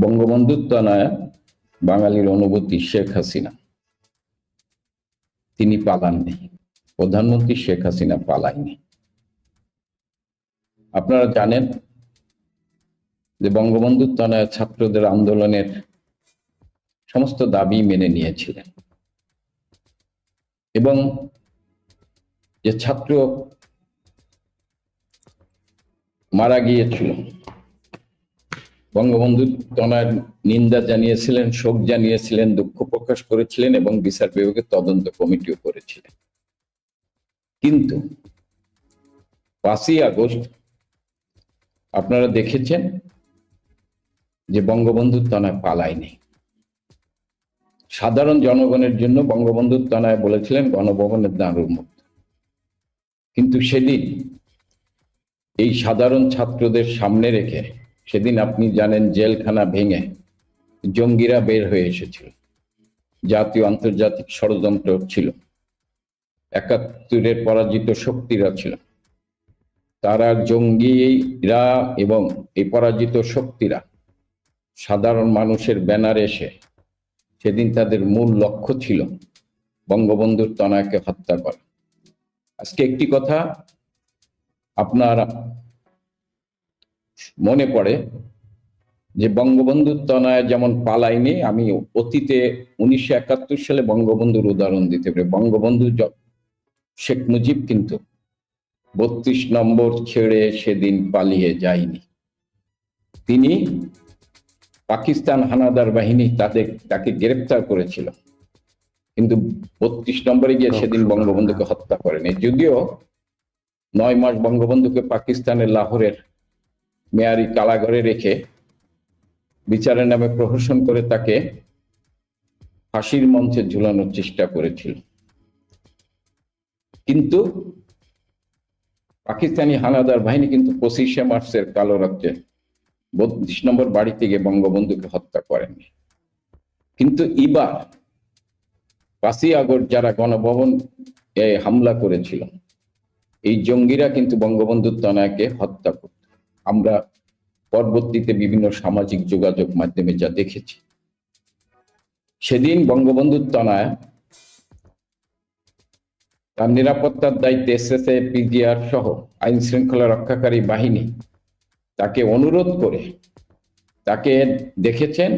বঙ্গবন্ধুর তনয়া বাঙালির অনুভূতি শেখ হাসিনা। তিনি পালাননি। প্রধানমন্ত্রী শেখ হাসিনা পালায়নি। আপনারা জানেন যে বঙ্গবন্ধুর তনয়া ছাত্রদের আন্দোলনের সমস্ত দাবি মেনে নিয়েছিলেন। এবং যে ছাত্র মারা গিয়েছিল বঙ্গবন্ধু তনার নিন্দা জানিয়েছিলেন, শোক জানিয়েছিলেন, দুঃখ প্রকাশ করেছিলেন এবং বিচার বিভাগের তদন্ত কমিটিও করেছিলেন। কিন্তু পাঁচই আগস্ট আপনারা দেখেছেন যে বঙ্গবন্ধুর তনায় পালায়নি। সাধারণ জনগণের জন্য বঙ্গবন্ধুর তনায় বলেছিলেন গণভবনের দ্বার উন্মুক্ত কিন্তু সেদিন এই সাধারণ ছাত্রদের সামনে রেখে সেদিন আপনি জানেন জেলখানা ভেঙে জঙ্গিরা বের হয়ে এসেছিল। জাতীয় আন্তর্জাতিক ষড়যন্ত্র ছিল। একাত্তরের পরাজিত শক্তিরা ছিল। তারা জঙ্গিরা এবং এই পরাজিত শক্তিরা সাধারণ মানুষের ব্যানার এসে সেদিন তাদের মূল লক্ষ্য ছিল বঙ্গবন্ধুর তনাকে হত্যা করা। আজকে একটি কথা, আপনার মনে পড়ে যে বঙ্গবন্ধুর তনয় যেমন পালাইনি আমি অতীতে উনিশশো একাত্তর সালে বঙ্গবন্ধুর উদাহরণ দিতে পারি। বঙ্গবন্ধু শেখ মুজিব কিন্তু বত্রিশ নম্বর ছেড়ে সেদিন পালিয়ে যায়নি। তিনি পাকিস্তান হানাদার বাহিনী তাদের তাকে গ্রেপ্তার করেছিল। কিন্তু বত্রিশ নম্বরে গিয়ে সেদিন বঙ্গবন্ধুকে হত্যা করেনি। যদিও নয় মাস বঙ্গবন্ধুকে পাকিস্তানের লাহোরের মেয়ারি কালাঘরে রেখে বিচারের নামে প্রহসন করে তাকে ফাঁসির মঞ্চে ঝুলানোর চেষ্টা করেছিল। কিন্তু পাকিস্তানি হানাদার বাহিনী কিন্তু পঁচিশে মার্চের কালো রাত্রে বত্রিশ নম্বর বাড়ি থেকে বঙ্গবন্ধুকে হত্যা করেনি। কিন্তু এবার পাঁচই আগস্ট যারা গণভবন হামলা করেছিল, এই জঙ্গিরা কিন্তু বঙ্গবন্ধুর তনায়কে হত্যা করত আমরা পরবর্তীতে বিভিন্ন সামাজিক যোগাযোগ মাধ্যমে যা দেখেছি। সেদিন বঙ্গবন্ধুর তনায় তার নিরাপত্তার দায়িত্বে এসএসএ পিজিআর সহ আইন শৃঙ্খলা রক্ষাকারী বাহিনী তাকে অনুরোধ করে তাকে দেখেছেন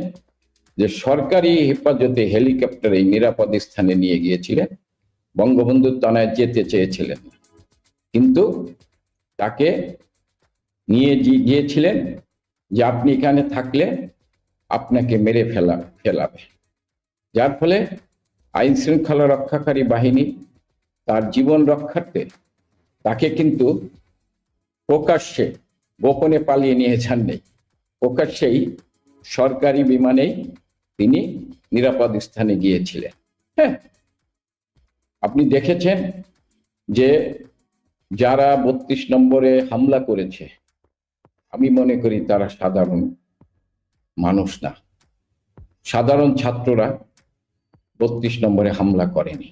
যে সরকারি হেফাজতে হেলিকপ্টারে নিরাপদ স্থানে নিয়ে গিয়েছিলেন, বঙ্গবন্ধুর তনায় যেতে চেয়েছিলেন। কিন্তু তাকে নিয়ে গিয়েছিলেন যে আপনি এখানে থাকলে আপনাকে মেরে ফেলা, ফেলাবে। যার ফলে আইন শৃঙ্খলা রক্ষাকারী বাহিনী তার জীবন রক্ষার্থে তাকে কিন্তু প্রকাশ্যে গোপনে পালিয়ে নিয়ে নেই প্রকাশ্যেই সরকারি বিমানেই তিনি নিরাপদ স্থানে গিয়েছিলেন। হ্যাঁ আপনি দেখেছেন যে যারা বত্রিশ নম্বরে হামলা করেছে আমি মনে করি তারা সাধারণ মানুষ না। সাধারণ ছাত্ররা বত্রিশ নম্বরে হামলা করেনি।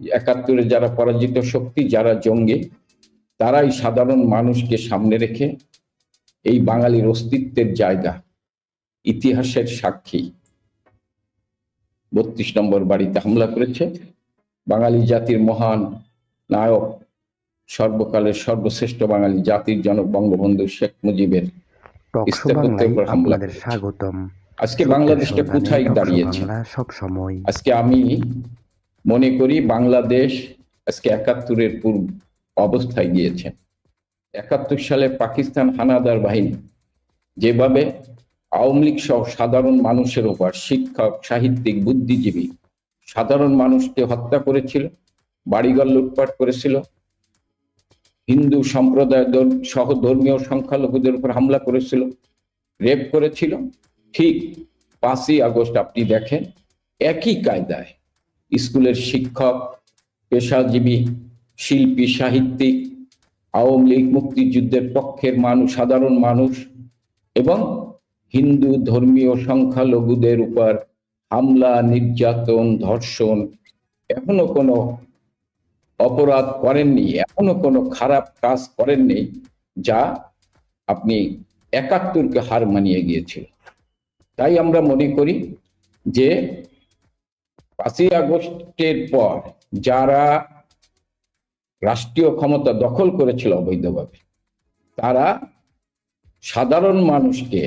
একাত্তরে যারা পরাজিত শক্তি, যারা জঙ্গি, তারাই সাধারণ মানুষকে সামনে রেখে এই বাঙালির অস্তিত্বের জায়গা, ইতিহাসের সাক্ষী বত্রিশ নম্বর বাড়িতে হামলা করেছে। বাঙালি জাতির মহান নায়ক সর্বকালের সর্বশ্রেষ্ঠ বাঙালি জাতির জনক বঙ্গবন্ধু শেখ মুজিবের স্বাগতম। আজকে বাংলাদেশটা কোথায় দাঁড়িয়েছে? সব সময়। আজকে আমি মনে করি বাংলাদেশ আজকে একাত্তরের পূর্ব অবস্থায় গিয়েছে। একাত্তর সালে পাকিস্তান হানাদার বাহিনী যেভাবে আওয়ামী লীগ সহ সাধারণ মানুষের উপর শিক্ষক সাহিত্যিক বুদ্ধিজীবী সাধারণ মানুষকে হত্যা করেছিল বাড়িঘর লুটপাট করেছিল হিন্দু সম্প্রদায় সহ ধর্মীয় সংখ্যালঘুদের উপর হামলা করেছিল, রেপ করেছিল। ঠিক পাঁচই আগস্ট আপনি দেখেন, একই কায়দায় স্কুলের শিক্ষক, পেশাজীবী, শিল্পী, সাহিত্যিক, আওয়ামী লীগ মুক্তিযুদ্ধের পক্ষের মানুষ, সাধারণ মানুষ এবং হিন্দু ধর্মীয় সংখ্যালঘুদের উপর হামলা, নির্যাতন, ধর্ষণ, এখনও কোনো অপরাধ করেননি, এখনও কোনো খারাপ কাজ করেননি, যা আপনি একাত্তরকে হার মানিয়ে গিয়েছিল। তাই আমরা মনে করি যে পাঁচই আগস্টের পর যারা রাষ্ট্রীয় ক্ষমতা দখল করেছিল অবৈধভাবে, তারা সাধারণ মানুষকে,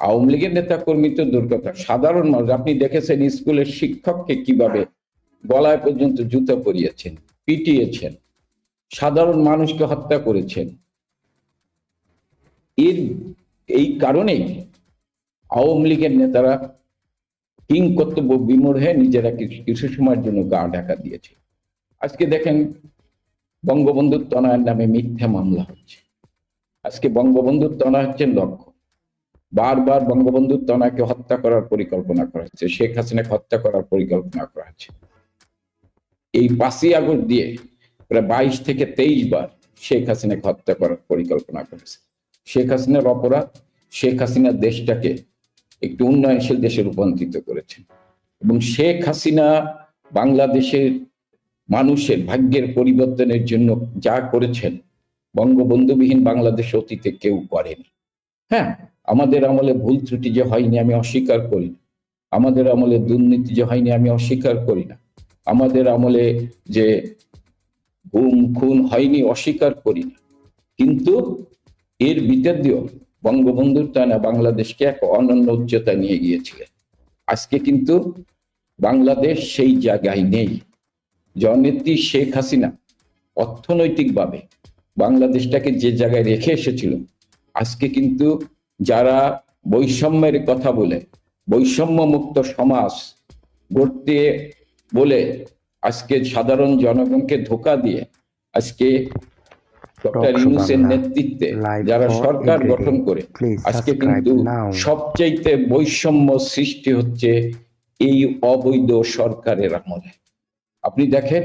আওয়ামী লীগের নেতা কর্মী তো দুর্গতা সাধারণ মানুষ, আপনি দেখেছেন স্কুলের শিক্ষককে কীভাবে গলায় পর্যন্ত জুতো পরিয়েছেন। পিটিয়েছেন, সাধারণ মানুষকে হত্যা করেছেন। এর এই কারণেই আওয়ামী লীগের নেতারা কিং কর্তব্য বিমূঢ় হয়ে নিজেরা কিছু সময়ের জন্য গা ঢাকা দিয়েছে। আজকে দেখেন বঙ্গবন্ধুর তনয়ের নামে মিথ্যা মামলা হচ্ছে। আজকে বঙ্গবন্ধুর তনা হচ্ছেন লক্ষ্য। বারবার বঙ্গবন্ধুর তনাকে হত্যা করার পরিকল্পনা করা হচ্ছে, শেখ হাসিনাকে হত্যা করার পরিকল্পনা করা হচ্ছে। এই পাঁচই আগস্ট দিয়ে প্রায় বাইশ থেকে তেইশ বার শেখ হাসিনাকে হত্যা করার পরিকল্পনা করেছে। শেখ হাসিনার অপরাধ, শেখ হাসিনা দেশটাকে একটু উন্নয়নশীল দেশে রূপান্তরিত করেছেন এবং শেখ হাসিনা বাংলাদেশের মানুষের ভাগ্যের পরিবর্তনের জন্য যা করেছেন, বঙ্গবন্ধুবিহীন বাংলাদেশ অতীতে কেউ করেনি। হ্যাঁ আমাদের আমলে ভুল ত্রুটি যে হয়নি আমি অস্বীকার করি না। আমাদের আমলে দুর্নীতি যে হয়নি আমি অস্বীকার করি না। আমাদের আমলে যে গুম, খুন হয়নি, অস্বীকার করি কিন্তু এর ভিতর দিয়েও বঙ্গবন্ধুর টানা বাংলাদেশকে এক অনন্য উচ্চতা নিয়ে গিয়েছিলেন। আজকে কিন্তু বাংলাদেশ সেই জায়গায় নেই। জননেত্রী শেখ হাসিনা অর্থনৈতিকভাবে বাংলাদেশটাকে যে জায়গায় রেখে এসেছিল, আজকে কিন্তু যারা বৈষম্যের কথা বলে বৈষম্য মুক্ত সমাজ গড়তে বলে আজকে সাধারণ জনগণকে ধোকা দিয়ে আজকে ডক্টর ইউনুসের নেতৃত্বে যারা সরকার গঠন করে আজকে কিন্তু সবচাইতে বৈষম্য সৃষ্টি হচ্ছে এই অবৈধ সরকারের আমলে। আপনি দেখেন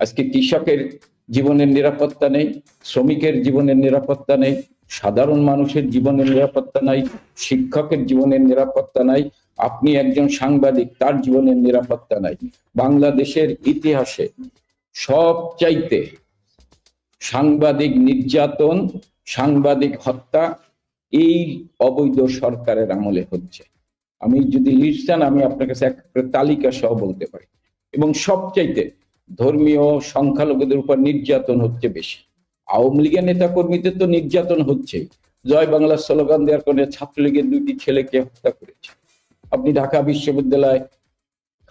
আজকে কৃষকের জীবনের নিরাপত্তা নেই শ্রমিকের জীবনের নিরাপত্তা নেই সাধারণ মানুষের জীবনের নিরাপত্তা নাই শিক্ষকের জীবনের নিরাপত্তা নাই আপনি একজন সাংবাদিক, তার জীবনের নিরাপত্তা নাই। বাংলাদেশের ইতিহাসে সবচাইতে সাংবাদিক নির্যাতন, সাংবাদিক হত্যা এই অবৈধ সরকারের আমলে হচ্ছে। আমি যদি লিস্ট চান আমি আপনার কাছে একটা তালিকা সহ বলতে পারি। এবং সবচাইতে ধর্মীয় সংখ্যালঘুদের উপর নির্যাতন হচ্ছে বেশি। আওয়ামী লীগের নেতা কর্মীদের তো নির্যাতন হচ্ছেই। জয় বাংলা স্লোগান দেওয়ার কারণে ছাত্রলীগের দুটি ছেলেকে হত্যা করেছে। আপনি ঢাকা বিশ্ববিদ্যালয়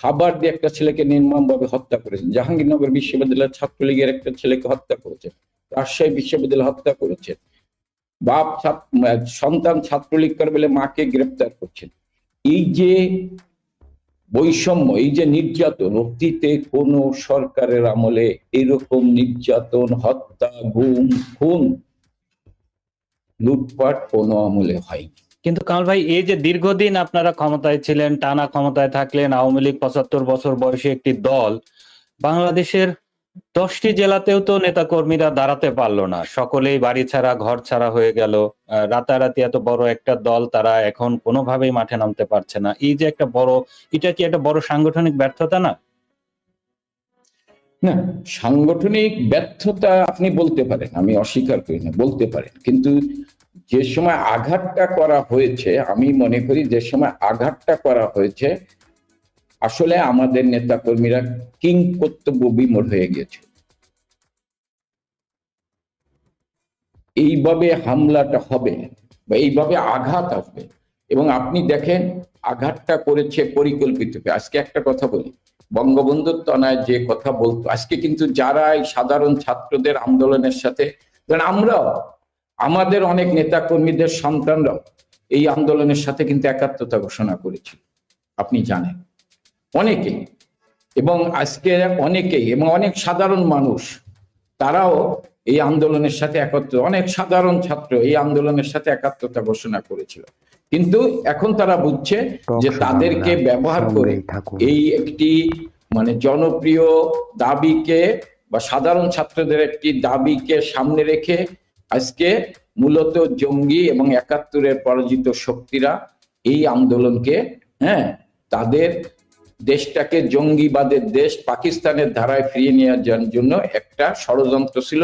খাবার দিয়ে একটা ছেলেকে নির্মমভাবে হত্যা করেছেন। জাহাঙ্গীরনগর বিশ্ববিদ্যালয়ের ছাত্রলীগের একটা ছেলেকে হত্যা করেছে রাজশাহী বিশ্ববিদ্যালয় হত্যা করেছে বাপ সন্তান ছাত্রলীগ করে বলে মাকে গ্রেপ্তার করছেন। এই যে বৈষম্য, এই যে নির্যাতন, অতীতে কোন সরকারের আমলে এরকম নির্যাতন, হত্যা, গুম, খুন লুটপাট কোনো আমলে হয়নি। কিন্তু কামাল ভাই, এই যে দীর্ঘদিন আপনারা ক্ষমতায় ছিলেন, টানা ক্ষমতায় থাকলেন, আওয়ামী লীগ পঁচাত্তর বছর বয়সী একটি দল, বাংলাদেশের দশটি জেলাতেও তো নেতাকর্মীরা দাঁড়াতে পারল না। সকলেই বাড়ি ছাড়া, ঘর ছাড়া হয়ে গেল। রাতারাতি এত বড় একটা দল তারা এখন কোনোভাবেই মাঠে নামতে পারছে না। এই যে একটা বড়, এটা কি একটা বড় সাংগঠনিক ব্যর্থতা না? না, সাংগঠনিক ব্যর্থতা আপনি বলতে পারেন, আমি অস্বীকার করি না, বলতে পারেন। কিন্তু যে সময় আঘাতটা করা হয়েছে, আমি মনে করি যে সময় আঘাতটা করা হয়েছে, আসলে আমাদের নেতা কর্মীরা কিং কর্তব্য বিমূঢ় হয়ে গিয়েছে। এইভাবে হামলাটা হবে বা এইভাবে আঘাত আসবে। এবং আপনি দেখেন, আঘাতটা করেছে পরিকল্পিত আজকে একটা কথা বলি, বঙ্গবন্ধুর তনায় যে কথা বলতো, আজকে কিন্তু যারা এই সাধারণ ছাত্রদের আন্দোলনের সাথে আমরাও আমাদের অনেক নেতা কর্মীদের সন্তানরাও এই আন্দোলনের সাথে কিন্তু একাত্মতা ঘোষণা করেছিল। আপনি জানেন। অনেকেই এবং আজকে অনেকেই এবং অনেক সাধারণ মানুষ তারাও এই আন্দোলনের সাথে একত্র অনেক সাধারণ ছাত্র এই আন্দোলনের সাথে একাত্মতা ঘোষণা করেছিল। কিন্তু এখন তারা বুঝছে যে তাদেরকে ব্যবহার করে এই একটি মানে জনপ্রিয় দাবিকে বা সাধারণ ছাত্রদের একটি দাবিকে সামনে রেখে আজকে মূলত জঙ্গি এবং একাত্তরের পরাজিত শক্তিরা এই আন্দোলনকে হ্যাঁ তাদের দেশটাকে জঙ্গিবাদের দেশ পাকিস্তানের ধারায় ফিরিয়ে নেওয়ার জন্য একটা ষড়যন্ত্র ছিল,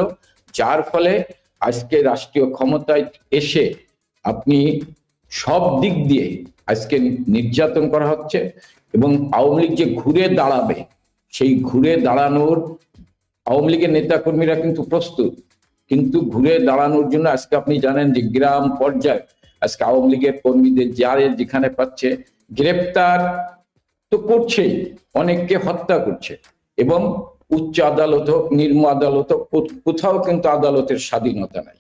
যার ফলে আজকে রাষ্ট্রীয় ক্ষমতায় এসে আপনি সব দিক দিয়ে আজকে নির্যাতন করা হচ্ছে এবং আওয়ামী লীগ যে ঘুরে দাঁড়াবে, সেই ঘুরে দাঁড়ানোর আওয়ামী লীগের নেতাকর্মীরা কিন্তু প্রস্তুত। কিন্তু ঘুরে দাঁড়ানোর জন্য আজকে আপনি জানেন যে গ্রাম পর্যায়ে আজকে আওয়ামী লীগের কর্মীদের যারে যেখানে পাচ্ছে, গ্রেপ্তার তো করছেই, অনেককে হত্যা করছে এবং উচ্চ আদালত হোক নির্ম আদালত হোক, কোথাও কিন্তু আদালতের স্বাধীনতা নাই।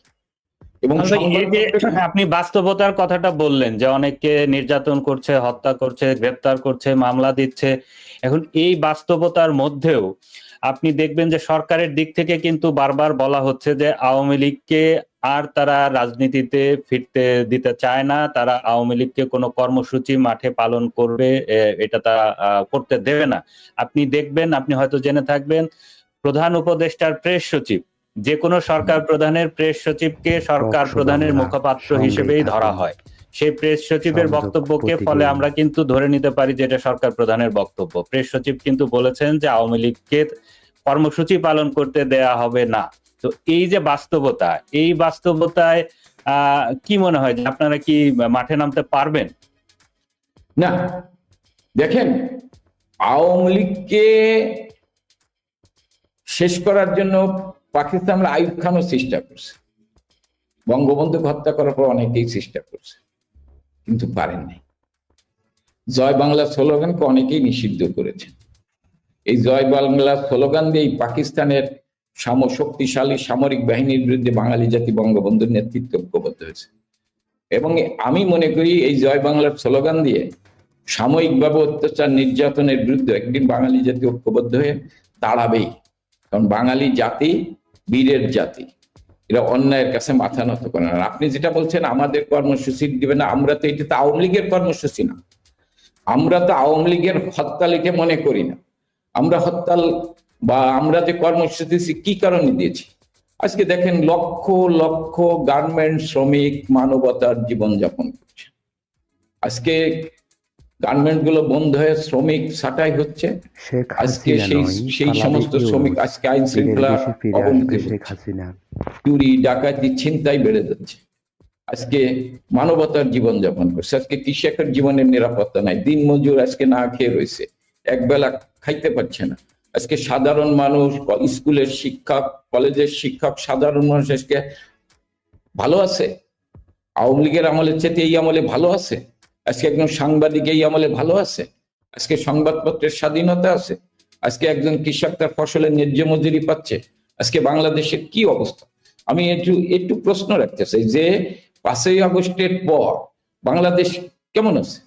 এবং এই যে আপনি বাস্তবতার কথাটা বললেন যে অনেককে নির্যাতন করছে হত্যা করছে গ্রেপ্তার করছে মামলা দিচ্ছে। এখন এই বাস্তবতার মধ্যেও আপনি দেখবেন যে সরকারের দিক থেকে কিন্তু বারবার বলা হচ্ছে যে আওয়ামী লীগকে আর তারা রাজনীতিতে ফিরতে দিতে চায় না। তারা আওয়ামী লীগকে কোনো কর্মসূচি মাঠে পালন করবে এটা তারা আহ, করতে দেবে না। আপনি দেখবেন আপনি হয়তো জেনে থাকবেন প্রধান উপদেষ্টার প্রেস সচিব যে কোনো সরকার প্রধানের প্রেস সচিবকে সরকার প্রধানের মুখপাত্র হিসেবেই ধরা হয়। সেই প্রেস সচিবের বক্তব্যকে ফলে আমরা কিন্তু ধরে নিতে পারি যে এটা সরকার প্রধানের বক্তব্য। প্রেস সচিব কিন্তু বলেছেন যে আওয়ামী লীগকে কর্মসূচি পালন করতে দেয়া হবে না। তো এই যে বাস্তবতা এই বাস্তবতায় আহ কি মনে হয় যে আপনারা কি মাঠে নামতে পারবেন? না। দেখেন আওয়ামী লীগকে শেষ করার জন্য পাকিস্তান আইব খানও চেষ্টা করছে। বঙ্গবন্ধুকে হত্যা করার পর অনেকেই চেষ্টা করছে, কিন্তু পারেননি। জয় বাংলা স্লোগানকে অনেকেই নিষিদ্ধ করেছেন। এই জয় বাংলা স্লোগান দিয়েই পাকিস্তানের সাম শক্তিশালী সামরিক বাহিনীর বিরুদ্ধে বাঙালি জাতি বঙ্গবন্ধুর নেতৃত্ব ঐক্যবদ্ধ হয়েছে। এবং আমি মনে করি এই জয় বাংলার স্লোগান দিয়ে সাময়িকভাবে অত্যাচার নির্যাতনের বিরুদ্ধে একদিন বাঙালি জাতি ঐক্যবদ্ধ হয়ে দাঁড়াবেই। কারণ বাঙালি জাতি বীরের জাতি। এরা অন্যায়ের কাছে মাথা নত করে না। আপনি যেটা বলছেন, আমাদের কর্মসূচি দিবে না, আমরা তো এটা তো আওয়ামী লীগের কর্মসূচি না। আমরা তো আওয়ামী লীগের হত্যালিকে মনে করি না। আমরা হরতাল বা আমরা যে কর্মসূচি দিয়েছি, কি কারণে দিয়েছি? আজকে দেখেন লক্ষ লক্ষ গার্মেন্ট শ্রমিক মানবতার জীবনযাপন করছে। আজকে গার্মেন্টগুলো বন্ধ হয়ে শ্রমিক ছাঁটাই হচ্ছে। আজকে সেই সেই সমস্ত শ্রমিক আজকে আইন শৃঙ্খলা অবনতি চুরি ডাকাতি ছিনতাই বেড়ে যাচ্ছে। আজকে মানবতার জীবন যাপন করছে। আজকে কৃষকের জীবনের নিরাপত্তা নাই। দিন মজুর আজকে না খেয়ে রয়েছে। এক বেলা খাইতে পারছে না। আজকে সাধারণ মানুষ স্কুলের শিক্ষক কলেজের শিক্ষক সাধারণ মানুষ আজকে ভালো আছে। আওয়ামী লীগের আমলের চেতে এই আমলে ভালো আছে? আজকে একজন সাংবাদিক এই আমলে ভালো আছে? আজকে সংবাদপত্রের স্বাধীনতা আছে? আজকে একজন কৃষক তার ফসলের ন্যায্য মজুরি পাচ্ছে? আজকে বাংলাদেশের কি অবস্থা? আমি একটু একটু প্রশ্ন রাখতে চাই যে পাঁচই আগস্টের পর বাংলাদেশ কেমন আছে?